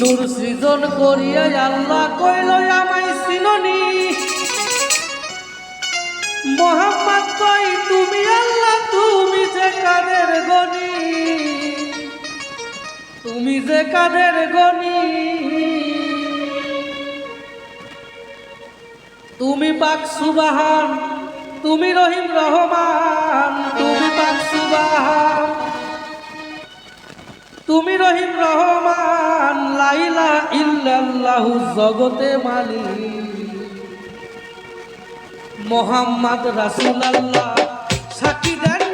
নূর সৃজন করিয়া আল্লাহ কইল, আমায় সিননি মোহাম্মদ কই, তুমি আল্লাহ, তুমি যে কাদের গনি? তুমি যে কাদের গনি? তুমি পাক সুবাহান, তুমি রহিম রহমান। তুমি পাক সুবাহান, তুমি রহিম রহমান। লাইলা ইল্লাল্লাহু জগতে মালি মোহাম্মদ রাসূলুল্লাহ সাক্ষী দেন